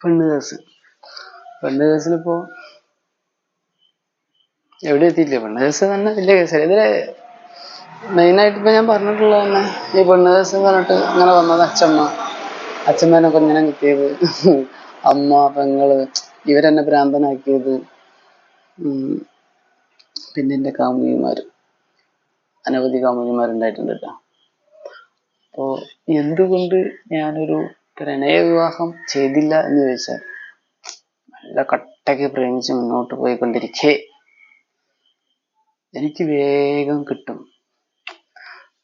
പെണ്ണ് കേസ് പെണ്ണ് കേസിലിപ്പോ എവിടെ എത്തിയില്ല പെണ്ണ് കേസ് തന്നെ വലിയ കേസല്ല ഇതിൽ മെയിനായിട്ട് ഇപ്പൊ ഞാൻ പറഞ്ഞിട്ടുള്ളത് തന്നെ ഈ പെണ്ണ് കേസ് എന്ന് പറഞ്ഞിട്ട് അങ്ങനെ വന്നത് അച്ഛമ്മ. അച്ഛമ്മേനെ കുഞ്ഞിനെ കിട്ടിയത്. അമ്മ പെങ്ങൾ ഇവരെന്നെ ഭ്രാന്തനാക്കിയത്. പിന്നെ എന്റെ കാമുകിമാര്. അനവധി കാമുകിമാരുണ്ടായിട്ടുണ്ട് കേട്ടോ. അപ്പോ എന്തുകൊണ്ട് ഞാനൊരു പ്രണയ വിവാഹം ചെയ്തില്ല എന്ന് ചോദിച്ചാൽ നല്ല കട്ടയ്ക്ക് പ്രേമിച്ച് മുന്നോട്ട് പോയിക്കൊണ്ടിരിക്കേ. എനിക്ക് വേഗം കിട്ടും.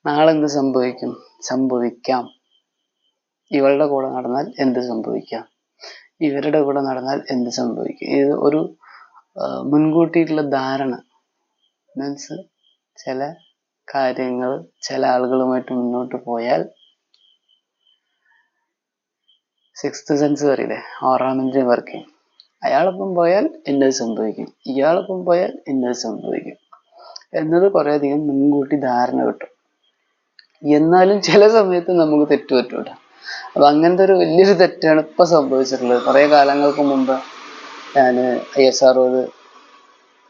നാളെ എന്ത് സംഭവിക്കും? സംഭവിക്കാം. ഇവളുടെ കൂടെ നടന്നാൽ എന്ത് സംഭവിക്കാം? ഇവരുടെ കൂടെ നടന്നാൽ എന്ത് സംഭവിക്കും? ഇത് ഒരു മുൻകൂട്ടിയിട്ടുള്ള ധാരണ. മീൻസ് ചില കാര്യങ്ങൾ ചില ആളുകളുമായിട്ട് മുന്നോട്ട് പോയാൽ സിക്സ്ത് സെൻസ് പറയില്ലേ ആറാമിന്റെ വർക്കിംഗ് അയാളൊപ്പം പോയാൽ എന്നത് സംഭവിക്കും. ഇയാളൊപ്പം പോയാൽ എന്നത് സംഭവിക്കും. എന്നത് കുറേയധികം മുൻകൂട്ടി ധാരണ കിട്ടും. എന്നാലും ചില സമയത്ത് നമുക്ക് തെറ്റ് പറ്റൂല. അപ്പൊ അങ്ങനത്തെ ഒരു വലിയൊരു തെറ്റാണ് ഇപ്പൊ സംഭവിച്ചിട്ടുള്ളത്. കുറെ കാലങ്ങൾക്ക് മുമ്പ് ഞാൻ ഐ എസ് ആർ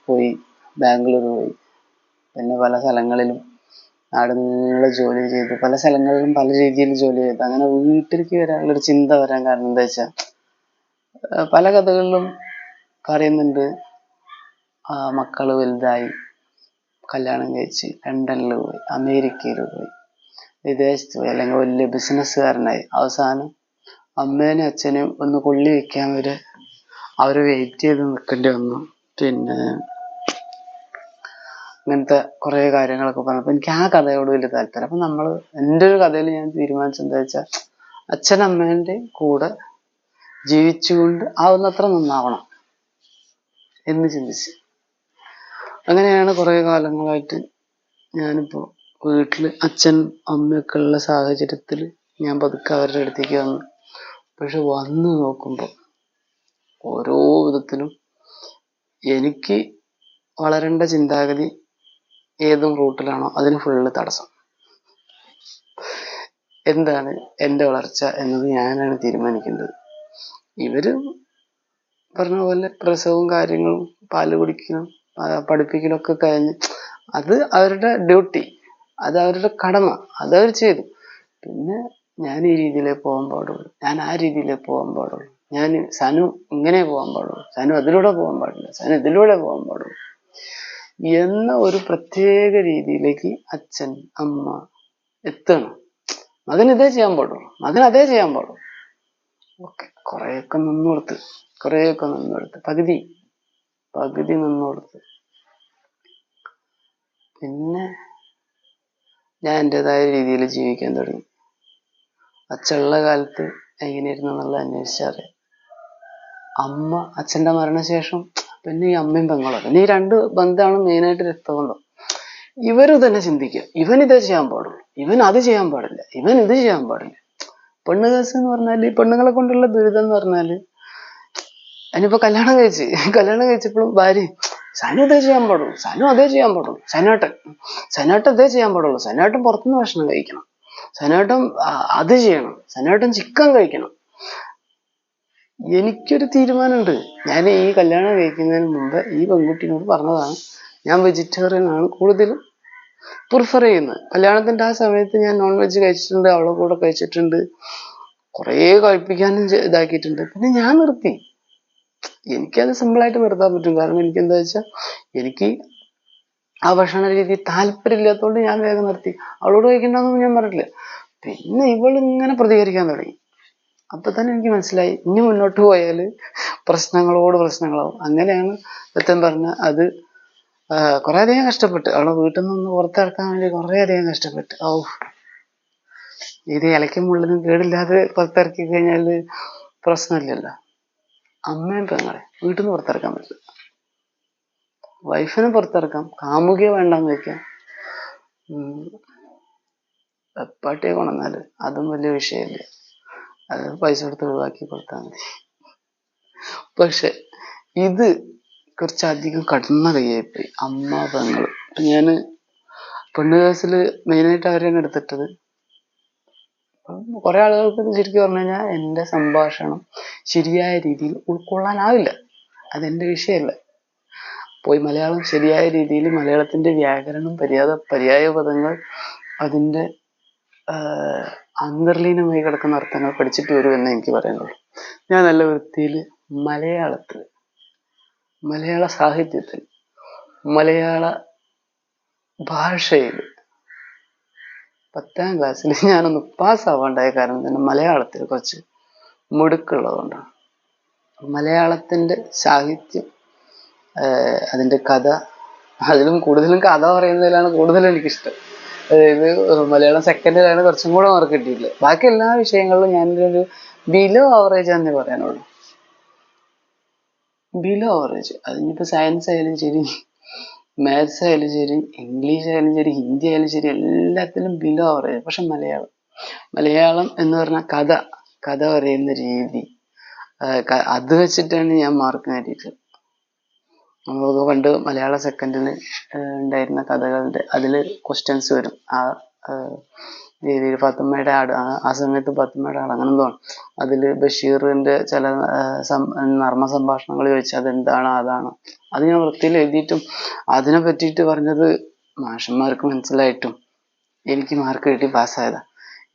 പോയി ബാംഗ്ലൂർ പോയി. പിന്നെ പല സ്ഥലങ്ങളിലും നീളെ ജോലി ചെയ്ത് പല സ്ഥലങ്ങളിലും പല രീതിയിൽ ജോലി ചെയ്ത് അങ്ങനെ വീട്ടിലേക്ക് വരാനുള്ളൊരു ചിന്ത വരാൻ കാരണം എന്താ വെച്ചാൽ പല കഥകളിലും പറയുന്നുണ്ട് ആ മക്കൾ വലുതായി കല്യാണം കഴിച്ച് ലണ്ടനിൽ പോയി അമേരിക്കയിൽ പോയി വിദേശത്ത് പോയി അല്ലെങ്കിൽ വലിയ ബിസിനസ്സുകാരനായി. അവസാനം അമ്മേനെയും അച്ഛനെയും ഒന്ന് കൊള്ളി വെക്കാൻ വരെ അവരെ വെയിറ്റ് ചെയ്ത് നിൽക്കേണ്ടി വന്നു. പിന്നെ അങ്ങനത്തെ കുറേ കാര്യങ്ങളൊക്കെ പറഞ്ഞപ്പോൾ എനിക്ക് ആ കഥയോട് വലിയ താല്പര്യം. അപ്പം നമ്മൾ എന്റെ ഒരു കഥയിൽ ഞാൻ തീരുമാനിച്ചത് എന്താ വെച്ചാൽ അച്ഛനമ്മേന്റെ കൂടെ ജീവിച്ചുകൊണ്ട് ആവുന്നത്ര നന്നാവണം എന്ന് ചിന്തിച്ച്. അങ്ങനെയാണ് കുറേ കാലങ്ങളായിട്ട് ഞാനിപ്പോൾ വീട്ടിൽ അച്ഛൻ അമ്മയൊക്കെ ഉള്ള സാഹചര്യത്തിൽ ഞാൻ പതുക്കെ അവരുടെ അടുത്തേക്ക് വന്നു പക്ഷെ വന്ന് നോക്കുമ്പോൾ ഓരോ വിധത്തിലും എനിക്ക് വളരേണ്ട ചിന്താഗതി ഏതും റൂട്ടിലാണോ അതിന് ഫുള്ള് തടസ്സം. എന്താണ് എന്റെ വളർച്ച എന്നത് ഞാനാണ് തീരുമാനിക്കേണ്ടത്. ഇവർ പറഞ്ഞ പോലെ പ്രസവവും കാര്യങ്ങളും പാൽ കുടിക്കലും പഠിപ്പിക്കലും ഒക്കെ കഴിഞ്ഞ് അത് അവരുടെ ഡ്യൂട്ടി അത് അവരുടെ കടമ അത് അവർ ചെയ്തു. പിന്നെ ഞാൻ ഈ രീതിയിലേ പോകാൻ പാടുള്ളൂ. ഞാൻ ആ രീതിയിലേ പോകാൻ പാടുള്ളൂ. ഞാൻ സനു ഇങ്ങനെ പോകാൻ പാടുള്ളൂ. സനു അതിലൂടെ പോകാൻ പാടില്ല. സനു ഇതിലൂടെ പോകാൻ പാടുള്ളൂ. എന്ന ഒരു പ്രത്യേക രീതിയിലേക്ക് അച്ഛൻ അമ്മ എത്തണം. മകൻ ഇതേ ചെയ്യാൻ പാടുള്ളൂ. മകൻ അതേ ചെയ്യാൻ പാടുള്ളൂ. ഓക്കെ കുറേയൊക്കെ നിന്നോടുത്ത് കുറേയൊക്കെ നിന്നു കൊടുത്ത്. പകുതി പകുതി നിന്നോടുത്ത് പിന്നെ ഞാൻ എന്റെതായ രീതിയിൽ ജീവിക്കാൻ തുടങ്ങി. അച്ഛനുള്ള കാലത്ത് എങ്ങനെയായിരുന്നു എന്നുള്ളത് അന്വേഷിച്ചറിയാം അമ്മ അച്ഛന്റെ മരണശേഷം പിന്നെ ഈ അമ്മയും പെങ്ങളും. പിന്നെ ഈ രണ്ട് ബന്ധമാണ് മെയിനായിട്ട് രക്തബന്ധം. ഇവർ തന്നെ ചിന്തിക്കുക ഇവൻ ഇതേ ചെയ്യാൻ പാടുള്ളൂ. ഇവൻ അത് ചെയ്യാൻ പാടില്ല. ഇവൻ ഇത് ചെയ്യാൻ പാടില്ല. പെണ്ണ് കേസ് എന്ന് പറഞ്ഞാൽ ഈ പെണ്ണുങ്ങളെ കൊണ്ടുള്ള ദുരിതം എന്ന് പറഞ്ഞാൽ അതിനിപ്പോ കല്യാണം കഴിച്ച്. കല്യാണം കഴിച്ചപ്പോഴും ഭാര്യ സനു ഇതേ ചെയ്യാൻ പാടുള്ളൂ. സനു അതേ ചെയ്യാൻ പാടുള്ളൂ. സനാട്ടൻ സനാട്ടൻ അതേ ചെയ്യാൻ പാടുള്ളൂ. സനാട്ടൻ പുറത്തുനിന്ന് ഭക്ഷണം കഴിക്കണം. സനാട്ടൻ അത് ചെയ്യണം. സനാട്ടൻ ചിക്കൻ കഴിക്കണം. എനിക്കൊരു തീരുമാനമുണ്ട്. ഞാൻ ഈ കല്യാണം കഴിക്കുന്നതിന് മുമ്പ് ഈ പെൺകുട്ടിനോട് പറഞ്ഞതാണ് ഞാൻ വെജിറ്റേറിയൻ ആണ് കൂടുതലും പ്രിഫർ ചെയ്യുന്നത്. കല്യാണത്തിന്റെ ആ സമയത്ത് ഞാൻ നോൺ വെജ് കഴിച്ചിട്ടുണ്ട് അവളെ കൂടെ കഴിച്ചിട്ടുണ്ട്. കുറേ കഴിപ്പിക്കാനും ഇതാക്കിയിട്ടുണ്ട്. പിന്നെ ഞാൻ നിർത്തി. എനിക്കത് സിമ്പിളായിട്ട് നിർത്താൻ പറ്റും. കാരണം എനിക്ക് എന്താ വെച്ചാൽ എനിക്ക് ആ ഭക്ഷണ രീതി താല്പര്യമില്ലാത്തതുകൊണ്ട് ഞാൻ വേഗം നിർത്തി. അവളോട് കഴിക്കണ്ടെന്നൊന്നും ഞാൻ പറഞ്ഞിട്ടില്ല. പിന്നെ ഇവൾ ഇങ്ങനെ പ്രതികരിക്കാൻ തുടങ്ങി. അപ്പൊ തന്നെ എനിക്ക് മനസ്സിലായി. ഇനി മുന്നോട്ട് പോയാൽ പ്രശ്നങ്ങളോട് പ്രശ്നങ്ങളാവും. അങ്ങനെയാണ് സത്യം പറഞ്ഞ അത് കുറെ കുറേ അധികം കഷ്ടപ്പെട്ട്. അവളെ വീട്ടിൽ നിന്ന് പുറത്തിറക്കാൻ വേണ്ടി കുറെ അധികം കഷ്ടപ്പെട്ട്. ഔ. ഇത് ഇലയ്ക്കും മുള്ളിനും കേടില്ലാതെ പുറത്തിറക്കി കഴിഞ്ഞാൽ പ്രശ്നമില്ലല്ലോ. അമ്മയും പെങ്ങളെ വീട്ടിൽ നിന്ന് പുറത്തിറക്കാൻ പറ്റില്ല. വൈഫിനെ പുറത്തിറക്കാം. കാമുകിയെ വേണ്ടെന്ന് വെക്കാം. ഉം. വെപ്പാട്ടിയെ കൊണ്ടുവന്നാൽ അതും വലിയ വിഷയമില്ല. അത് പൈസ കൊടുത്ത് ഒഴിവാക്കി കൊടുത്താൽ മതി. പക്ഷെ ഇത് കുറച്ചധികം കടന്ന കൈയായിപ്പോയി അമ്മ പെങ്ങൾ ഞാൻ പെണ്ണ് കേസിൽ മെയിനായിട്ട് അവരെയാണ് എടുത്തിട്ടത്. കുറെ ആളുകൾക്ക് ശരിക്കും പറഞ്ഞു കഴിഞ്ഞാൽ എന്റെ സംഭാഷണം ശരിയായ രീതിയിൽ ഉൾക്കൊള്ളാനാവില്ല. അതെന്റെ വിഷയമല്ല. പോയി മലയാളം ശരിയായ രീതിയിൽ മലയാളത്തിന്റെ വ്യാകരണം പര്യാദ പര്യായ പദങ്ങൾ അതിന്റെ ആഹ് അന്തർലീനമായി കിടക്കുന്ന അർത്ഥങ്ങൾ പഠിച്ചിട്ട് വരുമെന്ന് എനിക്ക് പറയാനുള്ളൂ. ഞാൻ നല്ല വൃത്തിയിൽ മലയാളത്തിൽ മലയാള സാഹിത്യത്തിൽ മലയാള ഭാഷയിൽ പത്താം ക്ലാസ്സിൽ ഞാനൊന്ന് പാസ്സാവാണ്ടായ കാരണം തന്നെ മലയാളത്തിൽ കുറച്ച് മുടുക്കുള്ളതുകൊണ്ടാണ്. മലയാളത്തിന്റെ സാഹിത്യം അതിന്റെ കഥ അതിലും കൂടുതലും കഥ പറയുന്നതിലാണ് കൂടുതലും എനിക്കിഷ്ടം. അതായത് മലയാളം സെക്കൻഡിലാണ് കുറച്ചും കൂടെ മാർക്ക് കിട്ടിയിട്ടുള്ളത്. ബാക്കി എല്ലാ വിഷയങ്ങളിലും ഞാൻ ഒരു ബിലോ ആവറേജ് എന്നേ പറയാനുള്ളൂ ബിലോ ആവറേജ് അതിനിപ്പോൾ സയൻസ് ആയാലും ശരി മാത്സ് ആയാലും ശരി ഇംഗ്ലീഷ് ആയാലും ശരി ഹിന്ദി ആയാലും ശരി എല്ലാത്തിലും ബിലോ ആവറേജ് പക്ഷെ മലയാളം മലയാളം എന്ന് പറഞ്ഞ കഥ. കഥ പറയുന്ന രീതി. അത് വെച്ചിട്ടാണ് ഞാൻ മാർക്ക് നേടിയിട്ടുള്ളത് നമുക്ക് പണ്ട് മലയാള സെക്കൻഡിന് ഉണ്ടായിരുന്ന കഥകളുടെ അതിൽ ക്വസ്റ്റ്യൻസ് വരും. ആ ഫാത്തിമയുടെ ആട് ആ- സമയത്ത് ഫാത്തിമയുടെ ആട് അങ്ങനെ എന്തോ അതിൽ ബഷീറിന്റെ ചില നർമ്മ സംഭാഷണങ്ങൾ ചോദിച്ചാൽ അതെന്താണ് അതാണ്. അത് ഞാൻ വൃത്തിയിൽ എഴുതിയിട്ടും അതിനെ പറ്റിയിട്ട് പറഞ്ഞത് മാഷന്മാർക്ക് മനസ്സിലായിട്ടും എനിക്ക് മാർക്ക് കിട്ടി പാസ്സായതാ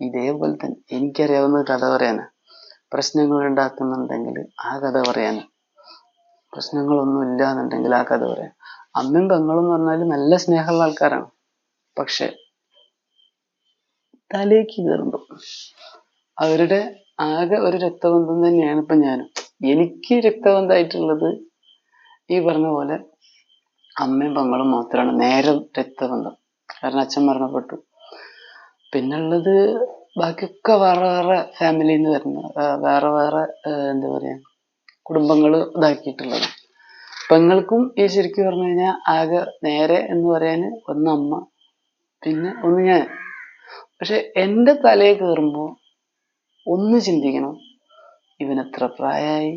ഇതേപോലെ തന്നെ എനിക്കറിയാവുന്ന കഥ പറയാനാ. പ്രശ്നങ്ങൾ ഉണ്ടാക്കുന്നുണ്ടെങ്കിൽ ആ കഥ പറയാനും. പ്രശ്നങ്ങളൊന്നും ഇല്ല എന്നുണ്ടെങ്കിൽ ആ കഥ പറയാം. അമ്മയും പെങ്ങളും എന്ന് പറഞ്ഞാൽ നല്ല സ്നേഹമുള്ള ആൾക്കാരാണ്. പക്ഷെ തലേക്ക് കയറുമ്പോൾ അവരുടെ ആകെ ഒരു രക്തബന്ധം തന്നെയാണ് ഇപ്പൊ ഞാനും. എനിക്ക് രക്തബന്ധമായിട്ടുള്ളത് ഈ പറഞ്ഞ പോലെ അമ്മയും പെങ്ങളും മാത്രമാണ്. നേരെ രക്തബന്ധം. കാരണം അച്ഛൻ മരണപ്പെട്ടു. പിന്നുള്ളത് ബാക്കിയൊക്കെ വേറെ വേറെ ഫാമിലിയിൽ നിന്ന് വരുന്ന വേറെ വേറെ എന്താ പറയാ കുടുംബങ്ങൾ ഇതാക്കിയിട്ടുള്ളത്. പെങ്ങൾക്കും ഈ ശരിക്കും പറഞ്ഞു കഴിഞ്ഞാൽ ആകെ നേരെ എന്ന് പറയാൻ ഒന്ന് അമ്മ പിന്നെ ഒന്ന് ഞാൻ. പക്ഷെ എന്റെ തലയിൽ കയറുമ്പോൾ ഒന്ന് ചിന്തിക്കണം ഇവൻ എത്ര പ്രായമായി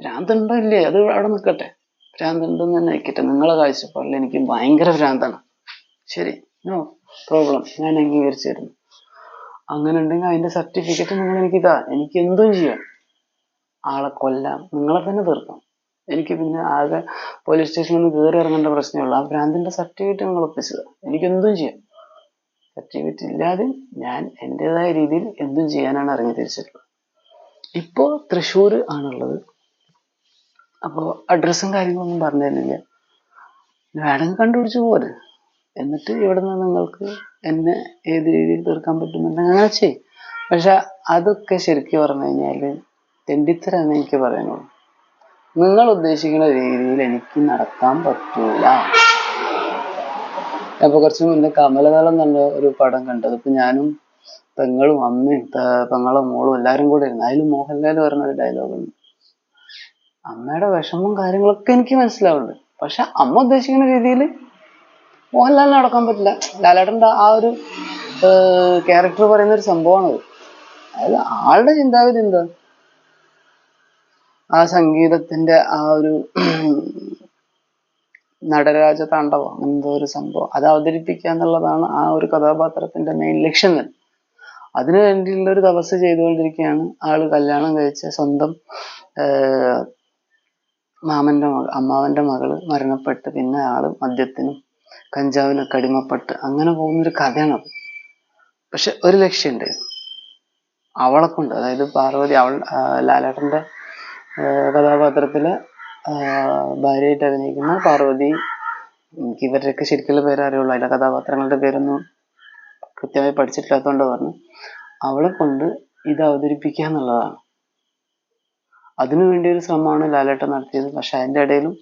ഭ്രാന്തുണ്ടോ ഇല്ലേ? അത് അവിടെ നിൽക്കട്ടെ. ഭ്രാന്തുണ്ടെന്ന് തന്നെ നിൽക്കട്ടെ നിങ്ങളെ കാഴ്ചപ്പാടിൽ എനിക്ക് ഭയങ്കര ഭ്രാന്താണ്. ശരി നോ പ്രോബ്ലം. ഞാൻ അംഗീകരിച്ചു തരുന്നു അങ്ങനെ ഉണ്ടെങ്കിൽ അതിന്റെ സർട്ടിഫിക്കറ്റ് നിങ്ങൾ എനിക്ക് ഇതാ എനിക്ക് എന്തും ചെയ്യാം. ആളെ കൊല്ലാം. നിങ്ങളെ തന്നെ തീർക്കാം എനിക്ക് പിന്നെ ആകെ പോലീസ് സ്റ്റേഷനിൽ നിന്ന് കയറി ഇറങ്ങേണ്ട പ്രശ്നമുള്ളൂ ആ ഭ്രാന്തിന്റെ സർട്ടിഫിക്കറ്റ് നിങ്ങൾ ഒപ്പിച്ചത്. എനിക്ക് എന്തും ചെയ്യാം. സർട്ടിഫിക്കറ്റ് ഇല്ലാതെ ഞാൻ എന്റെതായ രീതിയിൽ എന്തും ചെയ്യാനാണ് ഇറങ്ങി തിരിച്ചിട്ടുള്ളത് ഇപ്പോ തൃശ്ശൂർ ആണുള്ളത്. അപ്പോൾ അഡ്രസ്സും കാര്യങ്ങളൊന്നും പറഞ്ഞു തരുന്നില്ല വേണമെങ്കിൽ കണ്ടുപിടിച്ച് പോരെ. എന്നിട്ട് ഇവിടുന്ന് നിങ്ങൾക്ക് എന്നെ ഏത് രീതിയിൽ തീർക്കാൻ പറ്റുന്നുണ്ടെങ്കിൽ അങ്ങനെ ചെയ്യും. പക്ഷെ അതൊക്കെ ശരിക്കും പറഞ്ഞു കഴിഞ്ഞാൽ തെണ്ടിത്തരാന്ന് എനിക്ക് പറയാനുള്ളൂ. നിങ്ങൾ ഉദ്ദേശിക്കുന്ന രീതിയിൽ എനിക്ക് നടക്കാൻ പറ്റൂല. അപ്പൊ കുറച്ച് മുന്നേ കമലദളം എന്ന ഒരു പടം കണ്ടത്. ഇപ്പൊ ഞാനും പെങ്ങളും അമ്മയും പെങ്ങളും മോളും എല്ലാരും കൂടെ ഇരുന്നു. അതിൽ മോഹൻലാൽ പറഞ്ഞ ഒരു ഡയലോഗ് ഉണ്ട്. അമ്മയുടെ വിഷമവും കാര്യങ്ങളൊക്കെ എനിക്ക് മനസ്സിലാവുന്നുണ്ട്. പക്ഷെ അമ്മ ഉദ്ദേശിക്കുന്ന രീതിയിൽ മോഹൻലാൽ നടക്കാൻ പറ്റില്ല. ലാലേട്ടന്റെ ആ ഒരു ക്യാരക്ടർ പറയുന്ന ഒരു സംഭവമാണ് അതായത് ആളുടെ ചിന്താഗതി എന്താ? ആ സംഗീതത്തിന്റെ ആ ഒരു നടരാജ താണ്ഡവം എന്തോ ഒരു സംഭവം. അത് അവതരിപ്പിക്കുക എന്നുള്ളതാണ് ആ ഒരു കഥാപാത്രത്തിന്റെ മെയിൻ ലക്ഷ്യം തന്നെ. അതിനു വേണ്ടിയുള്ള ഒരു തപസ് ചെയ്തുകൊണ്ടിരിക്കുകയാണ് ആൾ കല്യാണം കഴിച്ച സ്വന്തം മാമന്റെ മകൾ അമ്മാവന്റെ മകൾ മരണപ്പെട്ട് പിന്നെ ആൾ മദ്യത്തിനും കഞ്ചാവിനൊക്കെ അടിമപ്പെട്ട് അങ്ങനെ പോകുന്ന ഒരു കഥയാണ് പക്ഷെ ഒരു ലക്ഷ്യമുണ്ട് അവളെ കൊണ്ട് അതായത് പാർവതി അവൾ ആ, കഥാപാത്രത്തിലെ ഭാര്യയായിട്ട് അഭിനയിക്കുന്ന പാർവതി. എനിക്ക് ഇവരുടെയൊക്കെ ശരിക്കുള്ള പേര് അറിയുള്ളൂ. അതിലെ കഥാപാത്രങ്ങളുടെ പേരൊന്നും കൃത്യമായി പഠിച്ചിട്ടില്ലാത്തതുകൊണ്ട് പറഞ്ഞു അവളെ കൊണ്ട് ഇത് അവതരിപ്പിക്കുക എന്നുള്ളതാണ്. അതിനു വേണ്ടി ഒരു ശ്രമമാണ് ലാലേട്ടൻ നടത്തിയത്. പക്ഷെ അതിന്റെ ഇടയിലും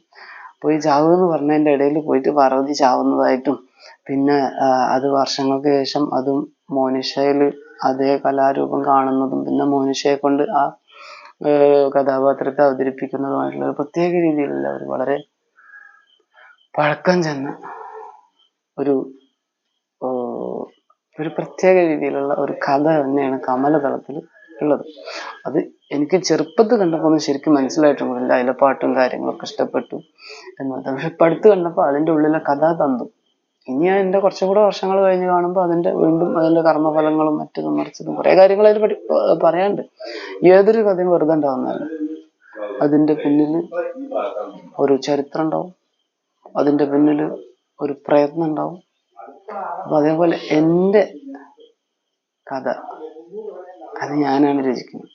പോയി ചാവു എന്ന് പറഞ്ഞതിന്റെ ഇടയിൽ പോയിട്ട് പാർവതി ചാവുന്നതായിട്ടും പിന്നെ അത് വർഷങ്ങൾക്ക് ശേഷം അതും മോനിഷയിൽ അതേ കലാരൂപം കാണുന്നതും പിന്നെ മോനിഷയെ കൊണ്ട് ആ കഥാപാത്രത്തെ അവതരിപ്പിക്കുന്നതുമായിട്ടുള്ള ഒരു പ്രത്യേക രീതിയിലുള്ള ഒരു വളരെ പഴക്കം ചെന്ന ഒരു ഒരു പ്രത്യേക രീതിയിലുള്ള ഒരു കഥ തന്നെയാണ് കമലതളത്തിൽ ഉള്ളത്. അത് എനിക്ക് ചെറുപ്പത്തിൽ കണ്ടപ്പോൾ ശരിക്കും മനസ്സിലായിട്ടൊന്നുമില്ല അതിലെ പാട്ടും കാര്യങ്ങളൊക്കെ ഇഷ്ടപ്പെട്ടു. എന്ന് മാത്രം പക്ഷെ ഇപ്പം അടുത്ത് കണ്ടപ്പോൾ അതിന്റെ ഉള്ളിലെ കഥാതന്തു ഇനി അതിന്റെ കുറച്ചും കൂടെ വർഷങ്ങൾ കഴിഞ്ഞ് കാണുമ്പോൾ അതിന്റെ വീണ്ടും അതിന്റെ കർമ്മഫലങ്ങളും മറ്റതും മറിച്ചതും കുറെ കാര്യങ്ങൾ അതിൽ പഠി പറയാനുണ്ട്. ഏതൊരു കഥയും വെറുതെ ഉണ്ടാവുന്നതല്ല. അതിന്റെ പിന്നിൽ ഒരു ചരിത്രം ഉണ്ടാവും. അതിന്റെ പിന്നിൽ ഒരു പ്രയത്നം ഉണ്ടാവും. അപ്പൊ അതേപോലെ എന്റെ കഥ അത് ഞാനാണ് രചിക്കുന്നത്.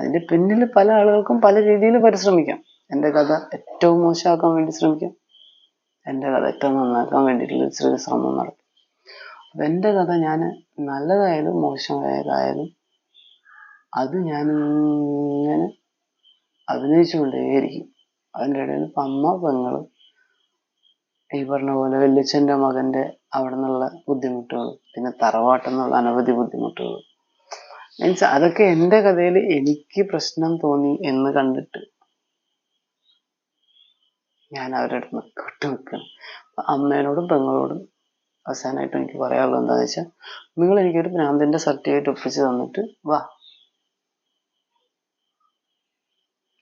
അതിന്റെ പിന്നിൽ പല ആളുകൾക്കും പല രീതിയിൽ പരിശ്രമിക്കാം. എന്റെ കഥ ഏറ്റവും മോശമാക്കാൻ വേണ്ടി ശ്രമിക്കാം. എന്റെ കഥ ഏറ്റവും നന്നാക്കാൻ വേണ്ടിയിട്ടുള്ള ചെറിയ ശ്രമം നടത്തി. അപ്പൊ എന്റെ കഥ ഞാൻ നല്ലതായാലും മോശമായതായാലും അത് ഞാൻ ഇങ്ങനെ അഭിനയിച്ചുകൊണ്ടേയിരിക്കും. അതിന്റെ ഇടയിൽ അമ്മ പെങ്ങൾ ഈ പറഞ്ഞ പോലെ വല്യച്ഛന്റെ മകന്റെ അവിടെ നിന്നുള്ള ബുദ്ധിമുട്ടുകൾ പിന്നെ തറവാട്ടെന്നുള്ള അനവധി ബുദ്ധിമുട്ടുകൾ. മീൻസ് അതൊക്കെ എന്റെ കഥയിൽ എനിക്ക് പ്രശ്നം തോന്നി എന്ന് കണ്ടിട്ട് ഞാൻ അവരുടെ അടുത്ത് നിന്ന് വിട്ടു നിൽക്കണം അമ്മേനോടും പെങ്ങളോടും അവസാനമായിട്ട് എനിക്ക് പറയാനുള്ളത് എന്താണെന്ന് വെച്ചാൽ നിങ്ങൾ എനിക്കൊരു ഭ്രാന്തിന്റെ സർട്ടിഫിക്കറ്റ് ഒപ്പിച്ച് തന്നിട്ട് വാ.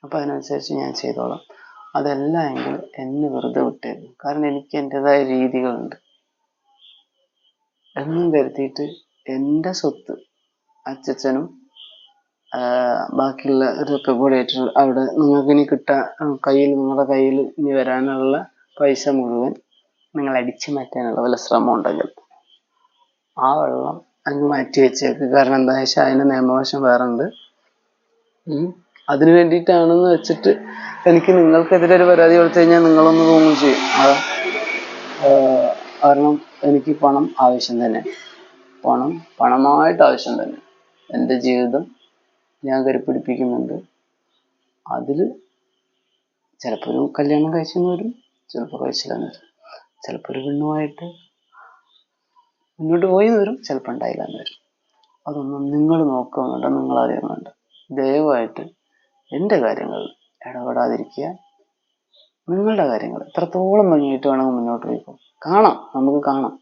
അപ്പം അതിനനുസരിച്ച് ഞാൻ ചെയ്തോളാം. അതല്ല എങ്കിൽ എന്നെ വെറുതെ വിട്ടേക്കും. കാരണം എനിക്ക് എന്റെതായ രീതികളുണ്ട്. എന്നും കരുതിയിട്ട് എന്റെ സ്വത്ത് അച്ഛനും ബാക്കിയുള്ള ഇതൊക്കെ കൂടെ ആയിട്ട് അവിടെ നിങ്ങൾക്ക് ഇനി കിട്ടാൻ കയ്യിൽ നിങ്ങളുടെ കയ്യിൽ ഇനി വരാനുള്ള പൈസ മുഴുവൻ നിങ്ങൾ അടിച്ചു മാറ്റാനുള്ള വല്ല ശ്രമം ഉണ്ടെങ്കിൽ ആ വെള്ളം അങ്ങ് മാറ്റി വെച്ചേക്ക്. കാരണം എന്താ വെച്ചാൽ അതിന് നിയമവശം വേറെ ഉണ്ട്. അതിന് വേണ്ടിയിട്ടാണെന്ന് വെച്ചിട്ട് എനിക്ക് നിങ്ങൾക്കെതിരെ ഒരു പരാതി കൊടുത്തു കഴിഞ്ഞാൽ നിങ്ങളൊന്ന് തോന്നും ചെയ്യും. കാരണം എനിക്ക് പണം ആവശ്യം തന്നെ. പണം പണമായിട്ട് ആവശ്യം തന്നെ. എന്റെ ജീവിതം ഞാൻ കരുപ്പിടിപ്പിക്കുന്നുണ്ട്. അതിൽ ചിലപ്പോൾ ഒരു കല്യാണം കഴിച്ചെന്ന് വരും. ചിലപ്പോൾ കഴിച്ചില്ലെന്ന് വരും. ചിലപ്പോൾ ഒരു പെണ്ണുമായിട്ട് മുന്നോട്ട് പോയി വരും ചിലപ്പോൾ ഉണ്ടായില്ല എന്ന് വരും. അതൊന്നും നിങ്ങൾ നോക്കുന്നുണ്ട് നിങ്ങൾ അറിയാൻ വേണ്ട. ദയവായിട്ട് എന്റെ കാര്യങ്ങൾ ഇടപെടാതിരിക്കുക. നിങ്ങളുടെ കാര്യങ്ങൾ എത്രത്തോളം ഭംഗിയായിട്ട് വേണമെങ്കിൽ മുന്നോട്ട് പോയിക്കോ കാണാം നമുക്ക് കാണാം.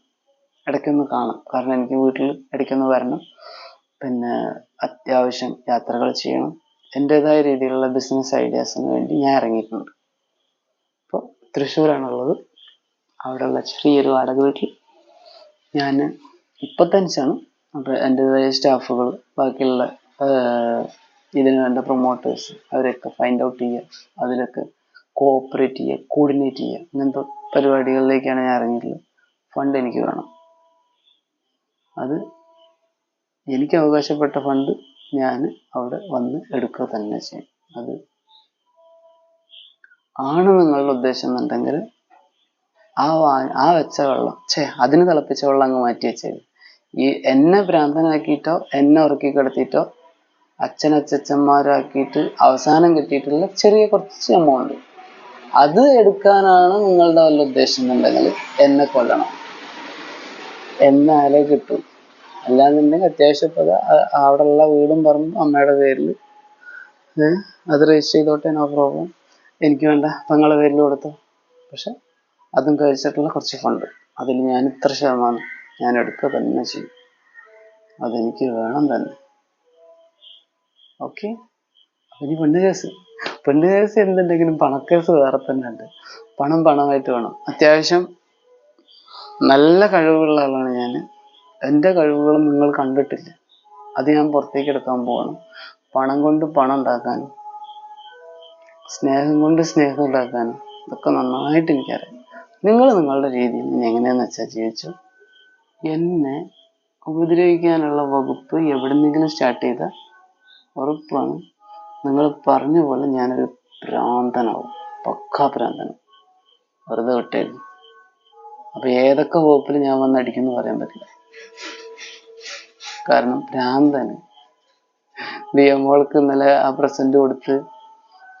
ഇടയ്ക്കൊന്ന് കാണാം. കാരണം എനിക്ക് വീട്ടിൽ ഇടയ്ക്കൊന്ന് വരണം. പിന്നെ അത്യാവശ്യം യാത്രകൾ ചെയ്യണം. എന്റെതായ രീതിയിലുള്ള ബിസിനസ് ഐഡിയാസിന് വേണ്ടി ഞാൻ ഇറങ്ങിയിട്ടുണ്ട്. തൃശ്ശൂരാണുള്ളത്. അവിടെയുള്ള ചെറിയൊരു വാടക വീട്ടിൽ ഞാൻ ഇപ്പത്തനിച്ചാണ്. അപ്പോൾ എന്റെതായ സ്റ്റാഫുകൾ ബാക്കിയുള്ള ഇതിന് വേണ്ട പ്രൊമോട്ടേഴ്സ് അവരെയൊക്കെ ഫൈൻഡ് ഔട്ട് ചെയ്യുക അതിലൊക്കെ കോഓപ്പറേറ്റ് ചെയ്യുക കോർഡിനേറ്റ് ചെയ്യുക. ഇങ്ങനത്തെ പരിപാടികളിലേക്കാണ് ഞാൻ ഇറങ്ങിയിട്ടുള്ളത്. ഫണ്ട് എനിക്ക് വേണം. അത് എനിക്ക് അവകാശപ്പെട്ട ഫണ്ട് ഞാൻ അവിടെ വന്ന് എടുക്കുക തന്നെ ചെയ്യും. അത് ആണ് നിങ്ങളുടെ ഉദ്ദേശം എന്നുണ്ടെങ്കിൽ ആ വാ ആ വെച്ച വെള്ളം ഛേ അതിന് തിളപ്പിച്ച വെള്ളം അങ്ങ് മാറ്റി വെച്ചേക്ക് ഈ എന്നെ ഭ്രാന്തനാക്കിയിട്ടോ എന്നെ ഉറക്കി കിടത്തിയിട്ടോ അച്ഛനച്ചന്മാരാക്കിയിട്ട് അവസാനം കിട്ടിയിട്ടുള്ള ചെറിയ കുറച്ച് എമൗണ്ട് അത് എടുക്കാനാണ് നിങ്ങളുടെ വല്ല ഉദ്ദേശം എന്നുണ്ടെങ്കിൽ എന്നെ കൊല്ലണം. എന്നാലേ കിട്ടും. അല്ലാന്നുണ്ടെങ്കിൽ അത്യാവശ്യം ഇപ്പൊ ദാ അ- അവിടെയുള്ള വീടും പറമ്പും അമ്മയുടെ പേരിൽ അത് രജിസ്റ്റർ ചെയ്തോട്ടെ നോ പ്രോബ്ലം എനിക്ക് വേണ്ട തങ്ങളെ പേരിൽ കൊടുത്തു. പക്ഷെ അതും കഴിച്ചിട്ടുള്ള കുറച്ച് ഫണ്ട് അതിൽ ഞാൻ ഇത്ര ശതമാനം ഞാൻ എടുക്കുക തന്നെ ചെയ്യും. അതെനിക്ക് വേണം തന്നെ. ഓക്കെ ഇനി പെണ്ണ് കേസ്. പെണ്ണ് കേസ് എന്തുണ്ടെങ്കിലും പണക്കേസ് വേറെ തന്നെ ഉണ്ട്. പണം പണമായിട്ട് വേണം. അത്യാവശ്യം നല്ല കഴിവുകളുള്ള ആളാണ് ഞാൻ. എന്റെ കഴിവുകളും നിങ്ങൾ കണ്ടിട്ടില്ല. അത് ഞാൻ പുറത്തേക്ക് എടുക്കാൻ പോവാണ്. പണം കൊണ്ട് പണം ഉണ്ടാക്കാനും സ്നേഹം കൊണ്ട് സ്നേഹം ഉണ്ടാക്കാനും ഇതൊക്കെ നന്നായിട്ട് എനിക്കറിയാം. നിങ്ങൾ നിങ്ങളുടെ രീതിയിൽ ഞാൻ എങ്ങനെയാന്ന് വെച്ചാൽ ജീവിച്ചു? എന്നെ ഉപദ്രവിക്കാനുള്ള വകുപ്പ് എവിടെന്നെങ്കിലും സ്റ്റാർട്ട് ചെയ്ത ഉറപ്പാണ്. നിങ്ങൾ പറഞ്ഞ പോലെ ഞാനൊരു ഭ്രാന്തനാവും. പക്കാ ഭ്രാന്തനാവും വെറുതെ വിട്ടേക്കും. അപ്പൊ ഏതൊക്കെ വകുപ്പിൽ ഞാൻ വന്ന് അടിക്കുന്നു പറയാൻ പറ്റില്ല. കാരണം ഭ്രാന്തന് ദിയമോൾക്ക് ഇന്നലെ ആ പ്രസന്റ് കൊടുത്ത്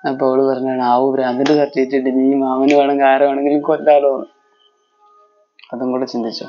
അപ്പൊ അവൾ പറഞ്ഞാണ് ആവു ഭ്രാന്തിന്റെ സർട്ടിഫിക്കറ്റ് നീ മാമന് വേണമെങ്കിൽ ആരെ വേണമെങ്കിലും കൊല്ലാലോ അതും കൂടെ ചിന്തിച്ചോ.